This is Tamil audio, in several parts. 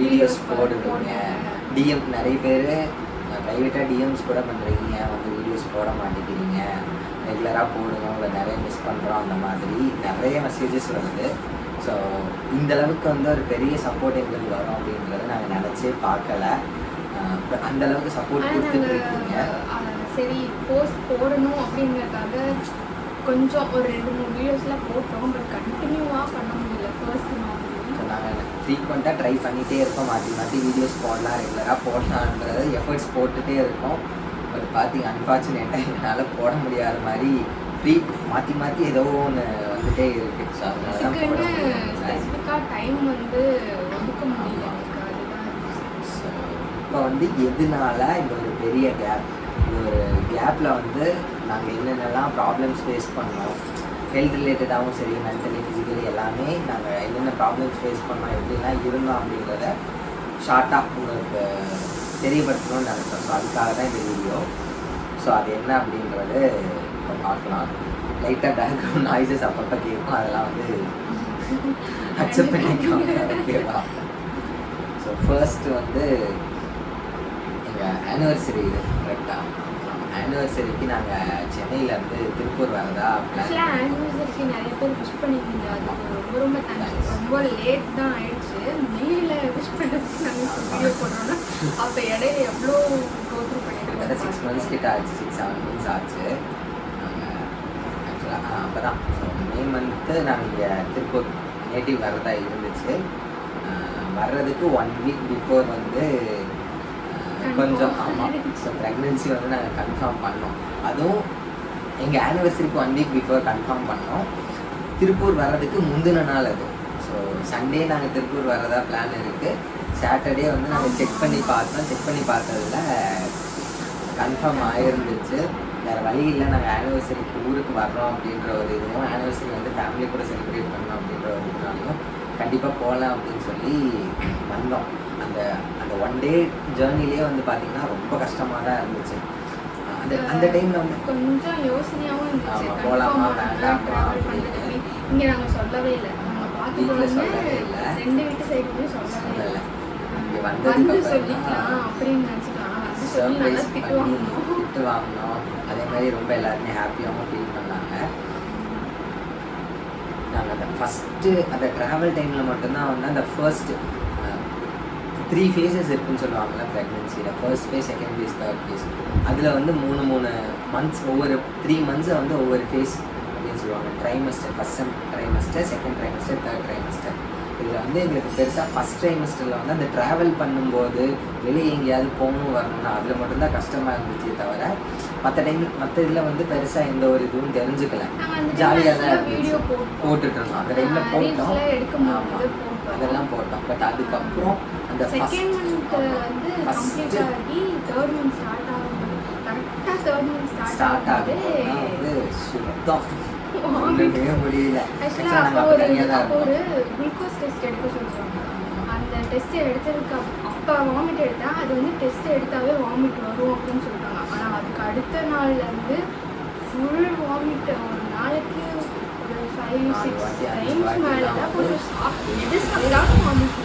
வீடியோஸ் போடுவீங்க டிஎம் நிறைய பேர் ப்ரைவேட்டாக டிஎம்ஸ் கூட பண்ணுறீங்க வந்து வீடியோஸ் போட மாட்டேங்கிறீங்க. ரெகுலராக போடுங்க. உங்களை நிறைய மிஸ் பண்ணுறோம் அந்த மாதிரி நிறைய மெசேஜஸ் வருது. ஸோ இந்த அளவுக்கு வந்து ஒரு பெரிய சப்போர்ட் எங்களுக்கு வரும் அப்படின்றத நாங்கள் நினச்சே பார்க்கல. அந்த அளவுக்கு சப்போர்ட் கொடுத்துட்டு இருக்கீங்க சரி போஸ்ட் போடணும் அப்படிங்கறதுக்காக கொஞ்சம் ஒரு ரெண்டு மூணு வீடியோஸ்லாம் போட்டோம் பட் கண்டினியூவாக பண்ண முடியல ஃபர்ஸ்ட் மாதிரி. நாங்கள் ஃப்ரீக்வெண்ட்டாக ட்ரை பண்ணிகிட்டே இருக்கோம் மாற்றி மாற்றி வீடியோஸ் போடலாம். ரெகுலராக போடலான்றது எஃபர்ட்ஸ் போட்டுகிட்டே இருக்கோம். பட் பார்த்தீங்க அன்ஃபார்ச்சுனேட்டாக எங்களால் போட முடியாத மாதிரி ஃப்ரீ மாற்றி மாற்றி ஏதோ ஒன்று வந்துட்டே இருக்குது ஸோ அதனால டைம் வந்து இப்போ வந்து எதனால இந்த ஒரு பெரிய கேப் இந்த ஒரு கேப்பில் வந்து நாங்கள் என்னென்னலாம் ப்ராப்ளம்ஸ் ஃபேஸ் பண்ணோம்? ஹெல்த் ரிலேட்டடாகவும் சரி மென்டலி ஃபிசிக்கலி எல்லாமே நாங்கள் என்னென்ன ப்ராப்ளம்ஸ் ஃபேஸ் பண்ணோம் எப்படிலாம் இருந்தோம் அப்படின்றத ஷார்ட்டாக உங்களுக்கு தெரியப்படுத்தணும்னு நினைச்சோம். ஸோ அதுக்காக தான் இந்த வீடியோ ஸோ அது என்ன அப்படின்றது இப்போ பார்க்கலாம். லைட்டாக பேக்ரவுண்ட் நாய்ஸஸ் அப்பப்போ கேட்கும் அதெல்லாம் வந்து அக்செப்ட் பண்ணிக்கோங்க. ஓகேவா ஸோ ஃபர்ஸ்ட் வந்து எங்கள் ஆனிவர்சரி இது கரெக்டாக ஆனிவர்சரிக்கு நாங்கள் சென்னையிலேருந்து திருப்பூர் வரதா ஆக்சுவலாக ஆனிவர்சரிக்கு நிறைய பேர் விஷ் பண்ணியிருந்தீங்க. அதுக்கு ரொம்ப ரொம்ப தேங்க்ஸ் ரொம்ப லேட் தான் ஆயிடுச்சு. மெயிலில் விஷ் பண்ணுறதுக்கு நாங்கள் வீடியோ போடுறோன்னா அப்போ இடையில எவ்வளோ கோத்ரூ கிட்டத்தட்ட சிக்ஸ் மந்த்ஸ் கிட்ட ஆச்சு. சிக்ஸ் செவன் மந்த்ஸ் ஆச்சு. ஆக்சுவலாக அப்போ தான் மே மந்த்து நாங்கள் இங்கே திருப்பூர் நேட்டிவ் வரதா இருந்துச்சு. வர்றதுக்கு ஒன் வீக் பிஃபோர் வந்து கொஞ்சம் ஆமாம் ஸோ ப்ரெக்னென்சி வந்து நாங்கள் கன்ஃபார்ம் பண்ணோம். அதுவும் எங்கள் ஆனிவர்சரிக்கு ஒன் வீக் பிஃபோர் கன்ஃபார்ம் பண்ணோம். திருப்பூர் வர்றதுக்கு முந்தின நாள் அது. ஸோ சண்டே நாங்கள் திருப்பூர் வரதா பிளான் இருக்குது சாட்டர்டே வந்து நாங்கள் செக் பண்ணி பார்த்தோம். செக் பண்ணி பார்த்ததில் கன்ஃபார்ம் ஆகிருந்துச்சு வேறு வழி இல்லை நாங்கள் ஆனிவர்சரிக்கு ஊருக்கு வர்றோம் அப்படின்ற ஒரு இதுவும் ஆனிவர்சரி வந்து ஃபேமிலி கூட செலிப்ரேட் பண்ணோம் அப்படின்ற ஒரு இதுனாலையும் கண்டிப்பாக போகலாம் அப்படின்னு சொல்லி வந்தோம். அந்த அந்த ஒன் டே ஜேர்னிலே வந்து பார்த்தீங்கன்னா ரொம்ப கஷ்டமாக தான் இருந்துச்சு அந்த அந்த டைமில் வந்து கொஞ்சம் யோசனையாகவும் இருந்துச்சு. ஆ வேண்டாமா. இங்க நாங்க சொல்லவே இல்லை. நாங்க வீட்ல சொல்லவே இல்ல. ரெண்டு வீட்டு சைடுமே சொல்லவே இல்லை. இங்கே வந்து வந்ததுக்கு சொல்லிக்கலாம் அப்படின்னு நினச்சிக்கலாம். வந்து சொல்லி நல்லா சர்ப்ரைஸ் திட்டு பண்ணி வாங்கணும் திட்டு வாங்கினோம் அதே மாதிரி ரொம்ப எல்லாருமே ஹாப்பியாகவும் ஃபீல் பண்ணாங்க. நாங்கள் அந்த ஃபஸ்ட்டு அந்த ட்ராவல் டைமில் மட்டும்தான் வந்து அந்த ஃபர்ஸ்ட் த்ரீ ஃபேஸஸ் இருக்குன்னு சொல்லுவாங்கல்ல ப்ரெக்னென்சியில் first phase second phase third phase அதில் வந்து மூணு மூணு மந்த்ஸ் ஒவ்வொரு த்ரீ மந்த்ஸை வந்து ஒவ்வொரு ஃபேஸ் அப்படின்னு சொல்லுவாங்க. Trimester first trimester second trimester third trimester இதில் வந்து எங்களுக்கு பெருசாக ஃபஸ்ட் ட்ரைமஸ்டரில் வந்து அந்த ட்ராவல் பண்ணும்போது வெளியே எங்கேயாவது போகணும் வரணும்னா அதில் மட்டும்தான் கஷ்டமாக இருந்துச்சே தவிர மற்ற டைம் மற்ற இதில் வந்து பெருசாக எந்த ஒரு இதுவும் தெரிஞ்சுக்கல. ஜாலியாக தான் வீடியோ இருந்துச்சு போட்டோம். போட்டுட்டு இருந்தோம். அந்த டைமில் போட்டோம். reelsலாம் எடுக்கும் ஆமா. போது போட்டோம். அதெல்லாம் போட்டோம். பட் அதுக்கப்புறம் அந்த செகண்ட் மந்த் வந்து கம்ப்ளீட் ஆகி தேர்ட் மந்த் ஸ்டார்ட் ஆகும். கரெக்டாக தேர்ட் மந்த் ஸ்டார்ட் வந்து சுத்தம். முடியல. அப்போ ஒரு அப்போ குளுக்கோஸ் டெஸ்ட் எடுக்க சொல்லுவாங்க அந்த டெஸ்ட் எடுத்ததுக்கு அப்போ வாமிட் எடுத்தா அது வந்து டெஸ்ட் எடுத்தாவே வாமிட் வரும் அப்படின்னு சொல்லிட்டாங்க ஆனால் அதுக்கு அடுத்த நாள்ல இருந்து ஃபுல் வாமிட் ஒரு நாளைக்கு ஒரு ஃபைவ் சிக்ஸ் டைம்ஸ் மேலே தான் எது சாப்பிட்டாலும் வாமிட்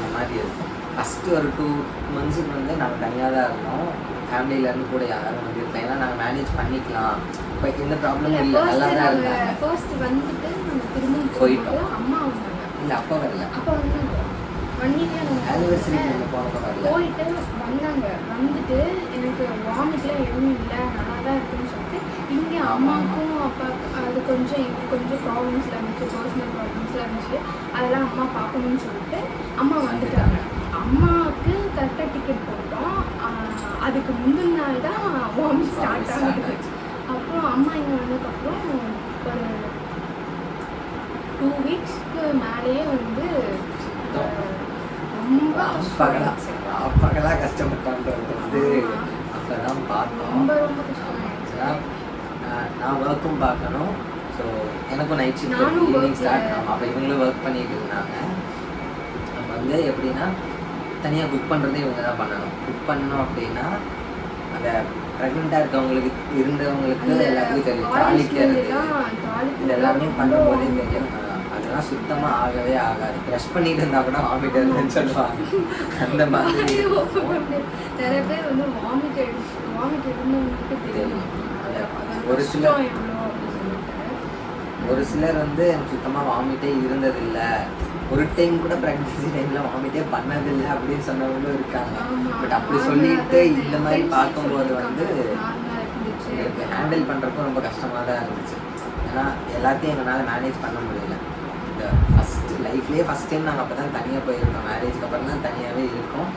அந்த மாதிரி இருக்கும் ஃபஸ்ட்டு ஒரு டூ மந்த்ஸுக்கு வந்து நாங்கள் தனியாக தான் இருந்தோம். ஃபேமிலியிலேருந்து கூட யாரும் வந்து இருக்கலாம் ஏன்னா நாங்கள் மேனேஜ் பண்ணிக்கலாம். இப்போ எந்த ப்ராப்ளமும் இல்லை. நல்லா தான் இருந்தாங்க. ஃபர்ஸ்ட் வந்துட்டு நம்ம திரும்ப போயிட்டோம். இல்லை அப்போ வரல. அப்போ ஆனிவர்சரி போனப்போ வரல. போயிட்டு வந்தாங்க. வந்துட்டு எனக்கு வாமிட்லாம் எதுவும் இல்லை. நல்லா தான் இருக்குன்னு சொல்லிட்டு இங்கே அம்மாவுக்கும் அப்பாவுக்கும் அது கொஞ்சம் எனக்கு கொஞ்சம் ப்ராப்ளம்ஸ்லாம் இருந்துச்சு. பர்சனல் ப்ராப்ளம்ஸ்லாம் இருந்துச்சு. அதெல்லாம் அம்மா பார்க்கணும்னு சொல்லிட்டு அம்மா வந்துட்டாங்க. அம்மாவுக்கு கரெக்டாக டிக்கெட் போட்டோம். அதுக்கு முந்தின நாள் தான் வாமிட் ஸ்டார்ட் ஆகுது. அப்புறம் அம்மா இங்கே வந்ததுக்கப்புறம் ஒரு டூ வீக்ஸ்க்கு மேலேயே வந்து ரொம்ப பகலாக கஷ்டப்பட்டான்றது வந்து அப்போ தான் பார்த்தோம். ரொம்ப ரொம்ப கஷ்டமாயிடுச்சு. நான் ஒர்க்கும் பார்க்கணும். ஸோ எனக்கும் நைட் ஷிஃப்ட் ஈவினிங் ஸ்டார்ட் ஆகும். அப்போ இவங்களும் ஒர்க் பண்ணிட்டு இருந்தாங்க. வந்து எப்படின்னா தனியாக குக் பண்ணுறது இவங்க தான் பண்ணணும். குக் பண்ணோம் அப்படின்னா அந்த ப்ரெக்னெண்ட்டாக இருக்கவங்களுக்கு இருந்தவங்களுக்கு எல்லாத்துக்கும் தெரியும். தாளிக்கிறது இது எல்லாமே பண்ணும்போதே தெரியும். அதெல்லாம் சுத்தமாக ஆகவே ஆகாது. ப்ரெஷ் பண்ணிட்டு இருந்தால் கூட வாமிட் வருதுன்னு சொல்லுவாங்க. அந்த மாதிரி. நிறைய பேர் வந்து வாமிட் வாமிட் தெரியும். ஒரு சில- ஒரு சிலர் வந்து எனக்கு சுத்தமாக வாமிட்டே இருந்ததில்லை. ஒரு டைம் கூட ப்ரெக்னன்சி டைமில் வாமிட்டே பண்ணதில்லை அப்படின்னு சொன்னவங்களும் இருக்காங்க. பட் அப்படி சொல்லிட்டு இந்த மாதிரி பார்க்கும்போது. வந்து ஹேண்டில் பண்ணுறப்போ ரொம்ப கஷ்டமாக தான் இருந்துச்சு. ஏன்னா எல்லாத்தையும் எங்களால் மேனேஜ் பண்ண முடியல. இந்த ஃபஸ்ட் லைஃப்லேயே ஃபஸ்ட் டைம் நாங்கள் அப்போ தான் தனியாக போயிருக்கோம் மேரேஜ்க்கு அப்புறம் தான் தனியாகவே இருக்கோம்.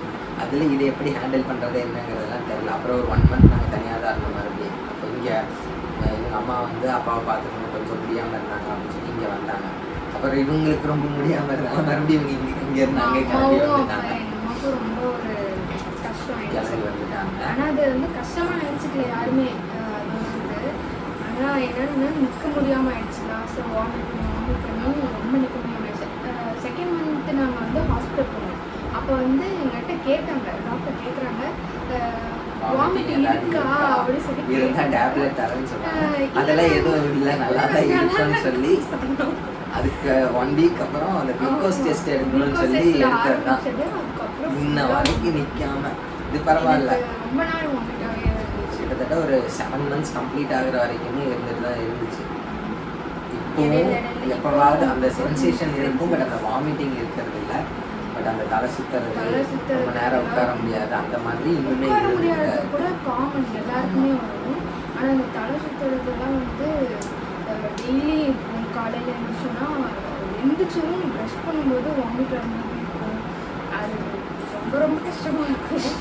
அதில் இது எப்படி ஹேண்டில் பண்ணுறது என்னங்கிறதெல்லாம் தெரியல. அப்புறம் ஒரு ஒன் மந்த் நாங்கள் தனியாக தான் இருந்தோம் மறுபடியும். அப்போ இங்கே எங்கள் அம்மா வந்து அப்பாவை பார்த்துக்கணும் கொஞ்சம் முடியாமல் இருந்தாங்க அப்படின்னு சொல்லி இங்கே வந்தாங்க. அப்புறம் இவங்களுக்கு ரொம்ப இருந்தாங்க. மறுபடியும் இவங்க இங்கே இருந்தாங்க கிளம்பி வந்துட்டாங்க. கிளம்பி வந்துட்டாங்க. ஆனா அது வந்து கஷ்டமா நினைச்சுக்கல யாருமே. ஆனா என்னன்னா நிக்க முடியாம ஆயிடுச்சு. லாஸ்ட் வாமிட் பண்ணி ரொம்ப நிக்க முடியாம ஆயிடுச்சு. செகண்ட் மந்த் நாங்க வந்து ஹாஸ்பிட்டல் போனோம். அப்போ வந்து எங்கள்கிட்ட கேட்டாங்க. டாக்டர் கேக்குறாங்க. வாமிட் இருக்கா அப்படின்னு சொல்லி. டேப்லெட் தரேன்னு சொன்னாங்க. அதெல்லாம் எதுவும் இல்லை. நல்லா தான் இருக்குன்னு சொல்லி சொன்னோம். அதுக்கு ஒன் வீக் அப்புறம் அந்த குளுக்கோஸ். டெஸ்ட் எடுக்கணும்னு சொல்லி test எடுத்தது தான். ஆரம்பிச்சது, அதுக்கப்புறம் இன்ன வரைக்கும் நிற்காம இது பரவாயில்ல. கிட்டத்தட்ட ஒரு செவன் மந்த்ஸ் கம்ப்ளீட் ஆகுற வரைக்குமே இருந்துட்டு தான் இருந்துச்சு. இப்போ இடையில இடையில எப்போவாவது அந்த சென்சேஷன் இருக்கும் பட் அந்த வாமிட்டிங் இருக்கிறது இல்லை. பட் அந்த தலை சுத்துறது ரொம்ப நேரம் உட்கார முடியாது. அந்த மாதிரி இன்னுமே கூட காமன் எல்லாருக்குமே வரும். ஆனால் அந்த தலை சுற்றுறதுலாம் வந்து டெய்லி காலையில் எழுந்துச்சுன்னா எழுந்திரிச்சதும் ப்ரஷ் பண்ணும்போது வாமிட் வர மாதிரி இருக்கும். அது ரொம்ப ரொம்ப கஷ்டமாக இருக்கும்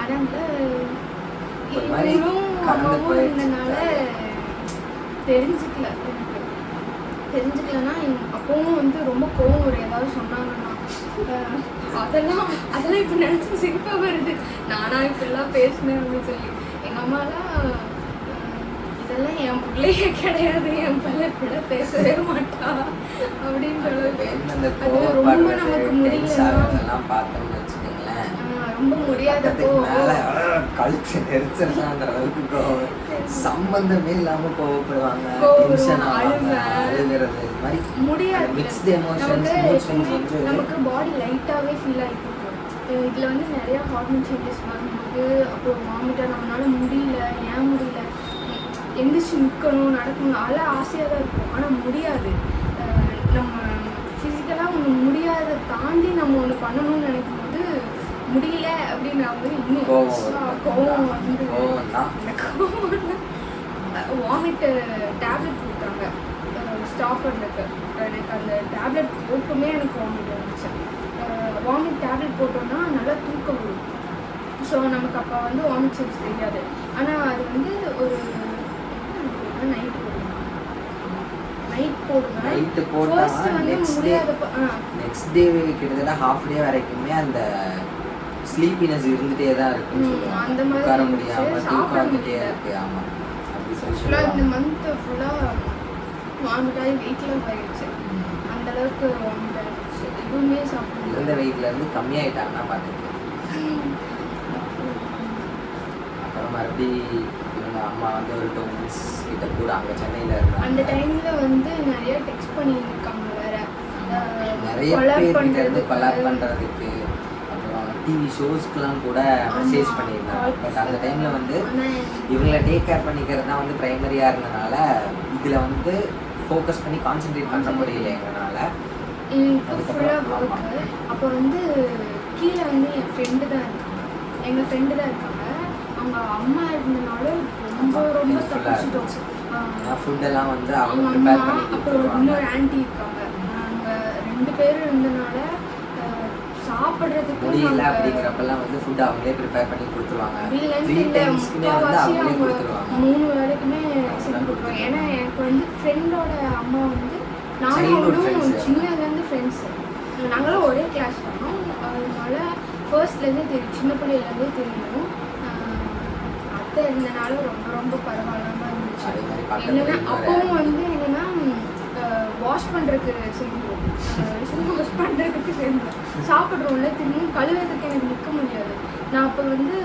அதனால் ஒரு கலந்து அம்மாவும். இருந்தனால தெரிஞ்சுக்கல எனக்கு. தெரிஞ்சுக்கலன்னா எங்க அப்பவும் வந்து ரொம்ப கோவம் வரும். ஏதாவது சொன்னாங்கன்னா அதெல்லாம் அதெல்லாம் இப்போ நினச்சி சிரிப்பாக வருது. நானா இப்படிலாம் பேசினேன் அப்படின்னு சொல்லி. எங்கள் அம்மாலாம் இதெல்லாம் என் பிள்ளையே கிடையாது. என் பிள்ளை இப்படிலாம் பேசவே மாட்டா. அப்படின்ற அளவுக்கு அது ரொம்ப நமக்கு ஆகுறதெல்லாம் பார்த்தோம்னு வச்சுக்கோங்களேன். ரொம்ப முடியாதப்போ கழுத்து அளவுக்கு கோவம். சம்பந்தமே இல்லாம கோவப்படுவாங்க டென்ஷன். அழுகிறது. இது மாதிரி முடியாது. மிக்ஸ்ட் எமோஷன்ஸ் நமக்கு பாடி லைட்டாகவே ஃபீல் அஹ் இதுல வந்து நிறைய ஹார்மோன் சேஞ்சஸ் வரும்போது அப்புறம் வாமிட்டாக நம்மளால முடியல ஏன் முடியல எந்திரிச்சு நிற்கணும் நடக்கணும் அதெல்லாம் ஆசையாக தான் இருக்கும். ஆனால் முடியாது. நம்ம ஃபிசிக்கலாக ஒன்று முடியாத தாண்டி நம்ம ஒன்று பண்ணணும்னு நினைக்கும் போது முடியல அப்படின்ற போது இன்னும் கோவம் வந்து கோவம் தான் அந்த கோவம் வாமிட் டேப்லெட் கொடுத்தாங்க. ஸ்டாப் பண்ணுறதுக்கு எனக்கு அந்த டேப்லெட் போட்டுமே எனக்கு வாமிட் வந்துச்சு. வாமிட் டேப்லெட் போட்டோம்னா நல்லா தூக்கம் வரும். ஸோ நமக்கு அப்போ வந்து வாமிட் சென்ஸ் தெரியாது. ஆனால் அது வந்து ஒரு நைட் போடுவேன் நைட் போடுவேன் நைட்டு போட்டா ஃபர்ஸ்ட் வந்து நெக்ஸ்ட் டே ஆ. நெக்ஸ்ட் டே கிட்டத்தட்ட ஹாஃப் டே வரைக்குமே அந்த ஸ்லீப்பினஸ் இருந்துட்டே தான் இருக்குன்னு ம், சொல்லுவாங்க. அந்த மாதிரி உட்கார இருந்துச்சு. முடியாம சாப்பிட தூக்கம் வந்துட்டே முடியல. இருக்கு. ஆமா. அப்படி சொல்லி ஃபுல்லாக இந்த சொல்லுவாங்க. மந்த் ஃபுல்லாக வாமிட் ஆகி வெயிட் லாஸ் ஆகிடுச்சு ம். அந்த அளவுக்கு வாமிட் ஆயிடுச்சு. எதுவுமே சாப்பிட இருந்த வெயிட்ல இருந்து கம்மியாயிட்டாங்கன்னா பார்த்துக்கலாம் அப்புறம் மறுபடி இவங்க அம்மா வந்து ஒரு டூ மந்த்ஸ் கிட்ட கூட அங்கே சென்னையில் இருந்தாங்க. அந்த டைம்ல வந்து நிறைய டெக்ஸ்ட் பண்ணியிருக்காங்க வேற. நிறைய பேர். கொலாப் பண்ணுறதுக்கு அப்புறம் டிவி ஷோஸ்க்குலாம் கூட மெசேஜ் பண்ணியிருந்தாங்க. பட் அந்த டைமில் வந்து இவங்கள டேக் கேர் பண்ணிக்கிறது தான் வந்து ப்ரைமரியாக இருந்தனால இதில் வந்து ஃபோக்கஸ் பண்ணி கான்சென்ட்ரேட் பண்ண முடியல எங்களால் அப்போ வந்து கீழே வந்து என் ஃப்ரெண்டு தான் இருக்காங்க. எங்கள் ஃப்ரெண்டு தான் இருக்காங்க. அவங்க அம்மா இருந்தனால ரொம்ப ரொம்ப தப்பிச்சிட்டோம். ஃபுட்டெல்லாம் வந்து அவங்க ப்ரிப்பேர் அம்மா பண்ணி அப்புறம் கொடுத்துருவாங்க இன்னொரு ஆன்ட்டி இருக்காங்க. நாங்கள் ரெண்டு பேரும் இருந்தனால சாப்பிட்றதுக்கு முடியல அப்படிங்கிறப்பெல்லாம் வந்து ஃபுட் அவங்களே ப்ரிப்பேர் பண்ணி கொடுத்துருவாங்க. கொடுத்துருவாங்க. மூணு வேலைக்குமே செஞ்சு கொடுப்பாங்க ஏன்னா எனக்கு வந்து ஃப்ரெண்டோட அம்மா வந்து friends. சின்னதுலேருந்து ஃப்ரெண்ட்ஸ் நாங்களும் ஒரே கிளாஸ் தான். அதனால ஃபர்ஸ்ட்லேருந்தே தெரியும். சின்ன பிள்ளையிலேருந்தே தெரியும். அத்தை இருந்தனால ரொம்ப ரொம்ப பரவாயில்லாம இருந்துச்சு. என்னன்னா அப்பவும் வந்து என்னன்னா வாஷ் பண்ணுறதுக்கு செய்வோம் வாஷ் பண்ணுறதுக்கு செய்வோம் சாப்பிட்றோம்ல திரும்பவும் கழுவுறதுக்கு எனக்கு நிற்க முடியாது. நான் அப்போ வந்து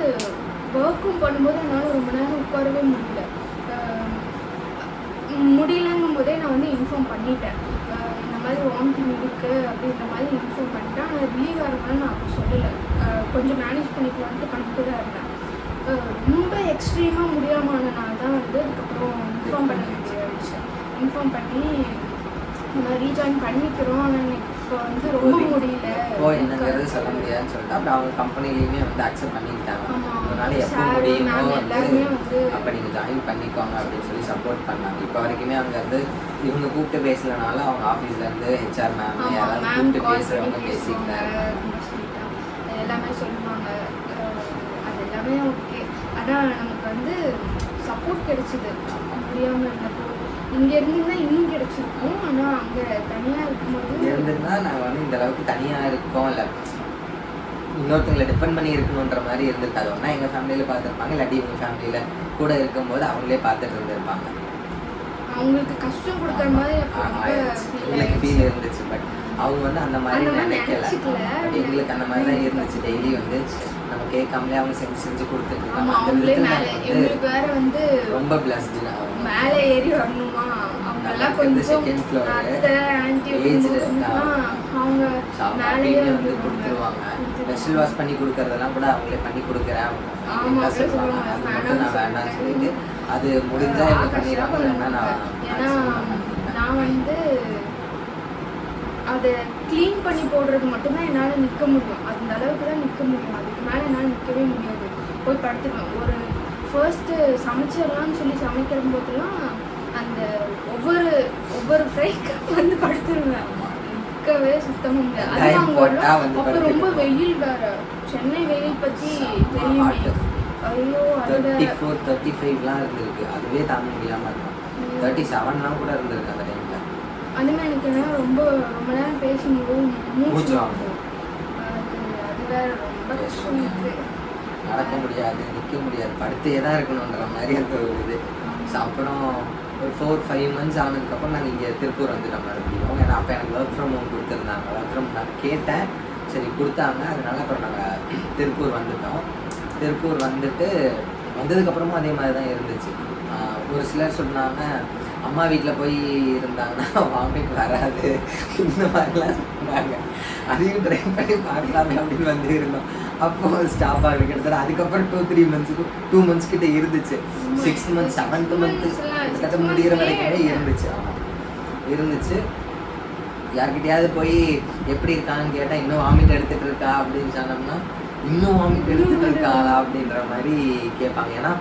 ஒர்க்கும் பண்ணும்போது என்னால் ரொம்ப நேரம் உட்காரவே முடியல. முடியலங்கும் போதே நான் வந்து இன்ஃபார்ம் பண்ணிட்டேன். இந்த மாதிரி வாமிட்டிங் இருக்குது அப்படின்ற மாதிரி இன்ஃபார்ம் பண்ணிட்டேன். ஆனால் ரிலீவ் ஆகிறதுனால நான் அப்போ சொல்லலை. கொஞ்சம் மேனேஜ் பண்ணிக்கலான்ட்டு பண்ணிட்டு தான் இருந்தேன். ரொம்ப எக்ஸ்ட்ரீமாக முடியாமனால தான் வந்து அதுக்கப்புறம் இன்ஃபார்ம் பண்ண வேண்டியாச்சு இன்ஃபார்ம் பண்ணி மாதிரி ரீஜாயின் பண்ணிக்கிறோம். ஆனால் இப்போ வந்து ரொம்ப முடியல. இப்போ என்னங்கிறது சொல்ல முடியாதுன்னு சொல்லிட்டு அப்புறம் அவங்க கம்பெனிலையுமே வந்து அக்செப்ட் பண்ணிக்கிட்டாங்க. அதனால எப்போ முடியுமோ வந்து அப்போ நீங்கள் ஜாயின் பண்ணிக்கோங்க அப்படின்னு சொல்லி சப்போர்ட் பண்ணாங்க. இப்போ வரைக்குமே அங்கே வந்து இவங்க கூப்பிட்டு பேசலனால அவங்க ஆஃபீஸ்லேருந்து ஹெச்ஆர் மேம் யாராவது கூப்பிட்டு பேசுகிறவங்க பேசிக்கிட்டாங்க. எல்லாமே சொல்லுவாங்க. அது எல்லாமே ஆனால் நமக்கு வந்து சப்போர்ட் கிடைச்சிது. முடியாமல் இருந்தப்போ இங்கே இருந்திருந்தா இன்னும் கிடைச்சிருக்கும். ஆனால் அங்கே தனியாக இருக்கும்போது இருந்திருந்தா நாங்கள் வந்து இந்த அளவுக்கு தனியாக இருக்கோம். இல்லை இன்னொருத்தங்களை டிபெண்ட் பண்ணி இருக்கணுன்ற மாதிரி இருந்திருக்காது. ஒன்றா எங்கள் ஃபேமிலியில் பார்த்துருப்பாங்க. இல்லாட்டி இவங்க ஃபேமிலியில் கூட இருக்கும்போது அவங்களே பார்த்துட்டு இருந்திருப்பாங்க. அவங்களுக்கு கஷ்டம் கொடுக்குற மாதிரி. ஃபீல் இருந்துச்சு பட் அவங்க வந்து அந்த மாதிரி நினைக்கல. எங்களுக்கு அந்த மாதிரி தான் இருந்துச்சு. டெய்லி வந்து நம்ம கேட்காமலே அவங்க செஞ்சு செஞ்சு கொடுத்துட்டு வந்து எங்களுக்கு வேற வந்து ரொம்ப பிளஸ்டு மேலே ஏறி வரணுமா? அவங்க எல்லாம் நமக்கு இந்த கொஞ்சம். அவங்க மேலேயே வந்து கொடுத்துருவாங்க. வெஷல் வாஷ் பண்ணி கொடுக்கறதெல்லாம் கூட அவங்களே பண்ணி கொடுக்குறேன். நான் வேண்டாம்னு சொல்லிட்டு அது முடிஞ்சா என்ன பண்ணிடுறாங்க நான். நான் வந்து அதை க்ளீன் பண்ணி போடுறது மட்டும்தான் என்னால் நிற்க முடியும். அந்த அளவுக்கு தான் நிற்க முடியும். அதுக்கு மேலே என்னால் நிற்கவே முடியாது. போய் படுத்துக்குவேன் ஒரு ஃபர்ஸ்ட்டு சமைச்சிடலாம்னு சொல்லி சமைக்கிற போதெல்லாம் அந்த ஒவ்வொரு ஒவ்வொரு ஃப்ரைக்கு வந்து படுத்துருவேன். நிற்கவே சுத்தமாக முடியாது. அதுவும் Time அங்கே போட்டா வந்து அப்போ ரொம்ப. வெயில் வேற. சென்னை வெயில் பற்றி தெரியுமே. ஐயோ தேர்ட்டி ஃபோர் தேர்ட்டி ஃபைவ்லாம் இருந்திருக்கு. அதுவே தாங்க முடியாமல் இருக்கும். தேர்ட்டி செவன்லாம் கூட இருந்திருக்கு அந்த அந்த மாதிரி எனக்கு என்ன ரொம்ப ரொம்ப நேரம் பேசும்போது மூச்சு வாங்கும். அது அது வேற ரொம்ப கஷ்டம் நடக்க முடியாது நிற்க முடியாது. படுத்தே தான் இருக்கணுன்ற மாதிரி அந்த ஒரு இது. அப்புறம் ஒரு ஃபோர் ஃபைவ் மந்த்ஸ் ஆனதுக்கப்புறம் நாங்கள் இங்கே திருப்பூர் வந்துட்டோம் மறுபடியும் ஏன்னா அப்போ எனக்கு ஒர்க் ஃப்ரம் ஹோம் கொடுத்துருந்தாங்க. ஒர்க் ஃப்ரம் நான் கேட்டேன். சரி கொடுத்தாங்க. அதனால அப்புறம் நாங்கள் திருப்பூர் வந்துட்டோம். திருப்பூர் வந்துட்டு வந்ததுக்கப்புறமும் அதே மாதிரி தான் இருந்துச்சு ஒரு சிலர் சொன்னாங்க அம்மா வீட்டில் போய் இருந்தாங்கன்னா வாமிட் வராது. இந்த மாதிரிலாம் சொன்னாங்க. அதையும் ட்ரை பண்ணி பார்க்கலாமே அப்படின்னு வந்து இருந்தோம் அப்போ ஸ்டாப் ஆகுது கிட்டத்தட்ட அதுக்கப்புறம் டூ த்ரீ மந்த்ஸுக்கு டூ மந்த்ஸ் கிட்ட இருந்துச்சு. Six months seventh Six month months எல்லாம் கிட்டத்தட்ட six முடிகிற வரைக்குமே இருந்துச்சு. ஆமாம் இருந்துச்சு. யார்கிட்டயாவது போய் எப்படி இருக்கான்னு கேட்டால் இன்னும் வாமிட் எடுத்துட்டு இருக்கா அப்படின்னு சொன்னோம்னா இன்னும் வாமிட் எடுத்துட்டு இருக்காளா அப்படின்ற மாதிரி கேட்பாங்க. ஏன்னா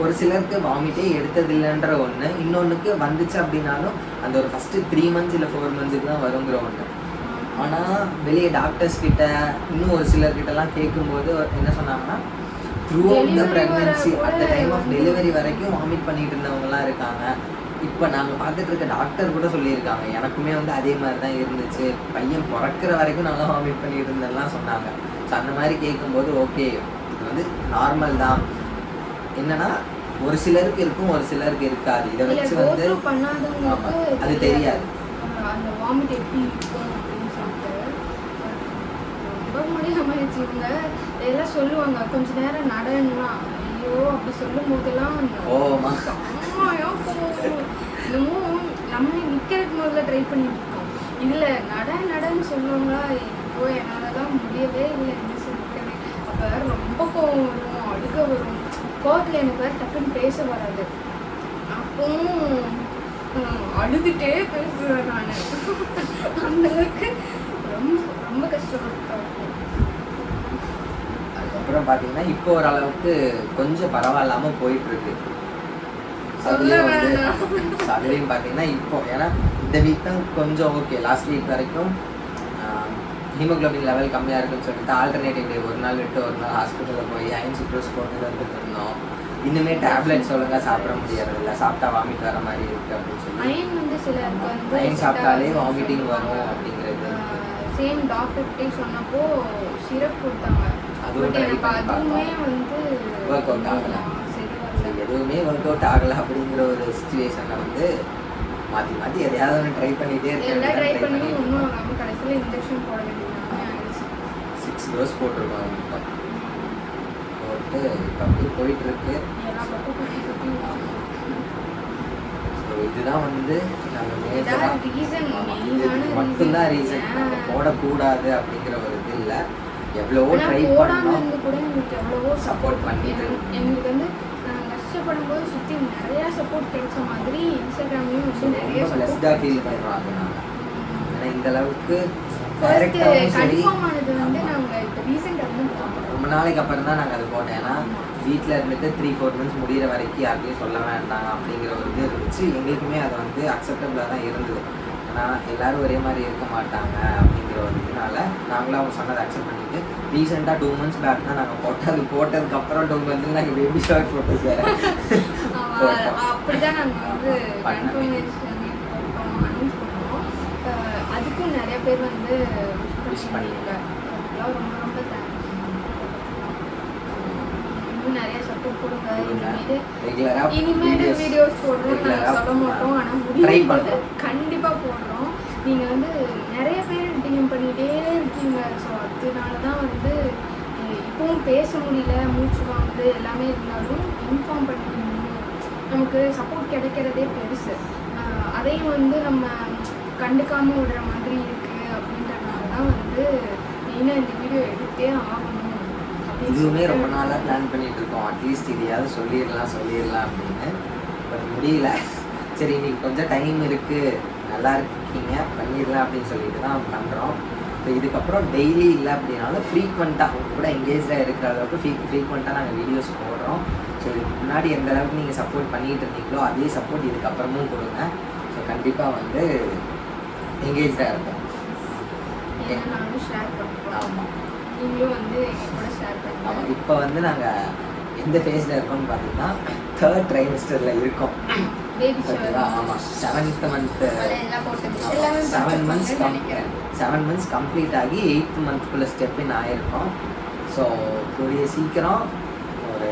ஒரு சிலருக்கு வாமிட்டே எடுத்ததில்லைன்ற ஒன்று இன்னொன்றுக்கு வந்துச்சு அப்படின்னாலும் அந்த ஒரு ஃபஸ்ட்டு த்ரீ மந்த்ஸ் இல்லை ஃபோர் மந்த்ஸுக்கு தான் வருங்கிற ஒன்று ஆனால் வெளியே டாக்டர்ஸ் கிட்ட இன்னும் ஒரு சிலர்கிட்டலாம் கேட்கும்போது என்ன சொன்னாங்கன்னா throughout the pregnancy at the time of delivery வரைக்கும் வாமிட் பண்ணிட்டு இருந்தவங்கலாம் இருக்காங்க. இப்போ நாங்கள் பார்த்துட்டு இருக்க டாக்டர் கூட சொல்லியிருக்காங்க. எனக்குமே வந்து அதே மாதிரி தான் இருந்துச்சு. பையன் பிறக்கிற வரைக்கும் நல்லா வாமிட் பண்ணிட்டு இருந்தேன்லாம் சொன்னாங்க. ஸோ அந்த மாதிரி கேட்கும்போது ஓகே இது வந்து நார்மல் தான். என்னன்னா ஒரு சிலருக்கு இருக்கும் ஒரு சிலருக்கு இருக்காது. இதை வச்சு வந்து அது தெரியாது. அந்த வாமிட் எப்படி இருக்கும் அப்படின்னு சொல்லிட்டு. ரொம்ப முடியாம இவங்க எல்லாம் சொல்லுவாங்க கொஞ்ச நேரம் நடனா ஐயோ அப்படி சொல்லும் போதெல்லாம் கோவம். இன்னமும் நம்ம நிக்கிறதுக்கு முதல்ல ட்ரை பண்ணிட்டு இருக்கோம். இதுல நட நடன்னு சொல்லுவாங்களா? ஐயோ என்னால தான் முடியவே இல்லை. என்ன அப்ப ரொம்ப கோவம் வரும் அழுக வரும். கோவத்துல எனக்கு வேற டக்குன்னு பேச வராது. அப்பவும் அழுதுட்டே பேசுவேன் நான். அந்த அளவுக்கு ரொம்ப ரொம்ப கஷ்டப்பட்டேன் அதுக்கப்புறம் பார்த்தீங்கன்னா இப்போ ஓரளவுக்கு கொஞ்சம் பரவாயில்லாம போயிட்டு இருக்கு சொல்ல அதுலயும் பார்த்தீங்கன்னா இப்போ ஏன்னா இந்த வீக் தான் கொஞ்சம் ஓகே லாஸ்ட் வீக் வரைக்கும் ஹீமோகுளோபின் லெவல் கம்மியாக இருக்குன்னு சொல்லிட்டு ஆல்டர்னேட்டிவ் டே ஒரு நாள் விட்டு ஒரு நாள் ஹாஸ்பிட்டலில் போய் அயன் சுக்ரோஸ் போட்டு வந்துட்டு இருந்தோம் இன்னுமே டேப்லெட்ஸ் ஒழுங்கா சாப்பிட முடியறது இல்லை சாப்பிட்டா வாமிட் வர மாதிரி இருக்கு அப்படின்னு சொல்லி. அயன் வந்து சிலருக்கு வந்து அயன் சாப்பிட்டாலே வாமிட்டிங் வரும் அப்படிங்கிறது. சேம் டாக்டர்கிட்டே சொன்னப்போ சிரப் கொடுத்தாங்க. அதுவும் எனக்கு. வந்து Work out ஆகல. எதுவுமே ஒர்க் அவுட் ஆகலை அப்படிங்கிற ஒரு சுச்சுவேஷனை வந்து மாற்றி மாற்றி எதையாவது ஒன்று ட்ரை பண்ணிகிட்டே எல்லாம் ட்ரை இருக்கேன் பண்ணி ஒன்றும் கடைசியில் இன்ஜெக்ஷன் போட வேண்டியது ஆயிடுச்சு. சிக்ஸ் டோஸ் போட்டிருக்கோம் போட்டு இப்போ அப்படியே போயிட்டு இருக்கு எல்லா பக்கம் குத்தி குத்தி ஸோ இதுதான் வந்து ஆன மட்டும்தான். ரீசன் நம்ம போடக்கூடாது அப்படிங்கிற ஒரு இது இல்லை. எவ்வளவோ ட்ரை பண்ணோம். கூட எங்களுக்கு எவ்வளவோ சப்போர்ட் பண்ணிட்டு. எங்களுக்கு வந்து கஷ்டப்படும் போது சுற்றி நிறையா சப்போர்ட் கிடைச்ச மாதிரி இன்ஸ்டாகிராம்லேயும் வந்து நிறைய ஃபீல் ஏன்னா இந்த அளவுக்கு டைரக்டாகவும் சரி. ரொம்ப நாளைக்கு அப்புறம் தான் நாங்கள் அது போட்டோம். ஏன்னா வீட்டில் இருந்துட்டு த்ரீ ஃபோர் மந்த்ஸ் முடியிற வரைக்கும் யார்கிட்டயும் சொல்ல வேண்டாம் அப்படிங்கிற ஒரு இது இருந்துச்சு. எங்களுக்குமே அது வந்து அக்செப்டபுளாக தான் இருந்தது. ஏன்னா எல்லாரும் ஒரே மாதிரி இருக்க மாட்டாங்க அப்படிங்கிற ஒரு இதனால நாங்களும் அவங்க சொன்னதை அக்செப்ட் பண்ணிட்டு ரீசெண்டாக டூ மந்த்ஸ் பேக் தான் நாங்கள் போட்டது போட்டதுக்கப்புறம் டூ மந்த்ஸ் நாங்கள் பேபி ஷவர் ஃபோட்டோஸ் வேறு போட்டோம். அப்படிதான் நாங்கள் வந்து பண்ண. கன்ஃபர்மேஷன் போட்டோம் அனௌன்ஸ் பண்ணோம் அஹ் அதுக்கும் நிறைய பேர் வந்து விஷ் பண்ணியிருக்காங்க ரொம்ப ரொம்ப தேங்க்ஸ் இன்னும் நிறைய சப்போர்ட் கொடுங்க. இனிமேல் இனிமேல் வீடியோஸ் போடுறோம் நாங்கள் சொல்ல மாட்டோம். ஆனால் முடியும் கண்டிப்பாக போடுறோம். நீங்கள் வந்து நிறைய பேர் டிஎம் பண்ணிகிட்டே இருக்கீங்க. ஸோ அதனால தான் வந்து இப்பவும் பேச முடியல. மூச்சு வாங்குது. எல்லாமே இருந்தாலும் இன்ஃபார்ம் பண்ணி நமக்கு சப்போர்ட் கிடைக்கிறதே பெருசு. அதையும் வந்து நம்ம கண்டுக்காம விடுற மாதிரி இருக்குது வந்து மெயினாக இந்த வீடியோ எடுத்தே ஆகணும் அப்படின்னு இதுவுமே ரொம்ப நாளாக பிளான் பண்ணிட்டு இருக்கோம் அட்லீஸ்ட் இதையாவது சொல்லிடலாம் சொல்லிடலாம் அப்படின்னு. பட் முடியல. சரி இன்னைக்கு கொஞ்சம் டைம் இருக்கு. நல்லா இருக்கீங்க பண்ணிடலாம் அப்படின்னு சொல்லிட்டு தான் பண்ணுறோம் ஸோ இதுக்கப்புறம் டெய்லி இல்லை அப்படின்னாலும் ஃப்ரீக்வெண்ட்டாக உங்க கூட எங்கேஜாக இருக்கிற அளவுக்கு ஃப்ரீ ஃப்ரீக்வெண்ட்டாக நாங்கள் வீடியோஸ் போடுறோம். ஸோ இதுக்கு முன்னாடி எந்த அளவுக்கு நீங்கள் சப்போர்ட் பண்ணிட்டு இருந்தீங்களோ அதே சப்போர்ட் இதுக்கப்புறமும் கொடுங்க. ஸோ கண்டிப்பாக வந்து எங்கேஜாக இருக்கும் நானும் ஷேர் நீங்களும் வந்து இப்போ வந்து நாங்கள் எந்த ஃபேஸில் இருக்கோம்னு பார்த்தீங்கன்னா தேர்ட் ட்ரைமிஸ்டரில் இருக்கோம். செவன்த் எல்லாமே seven months seven months complete ஆகி எயித் மந்த்குள்ளே ஸ்டெப் இன் ஆயிருக்கோம். ஸோ கூடிய சீக்கிரம் ஒரு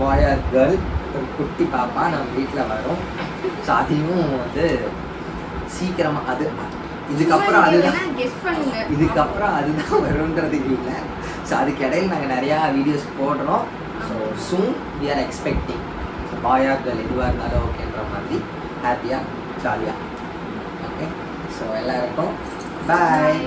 பாய் ஆர் கேர்ள் ஒரு குட்டி பாப்பா நம்ம வீட்டில் வரும். ஸோ அதையும் வந்து சீக்கிரமாக அது இதுக்கப்புறம் அதுதான். இதுக்கப்புறம் அதுதான் வரும்ன்றது இல்லை. ஸோ அதுக்கு இடையில நாங்கள் நிறையா வீடியோஸ் போடுறோம். So soon we are expecting so boy or girl எதுவாக இருந்தாலும் ஓகேன்ற மாதிரி ஹாப்பியாக ஜாலியாக ஓகே ஸோ எல்லாருக்கும் பாய்.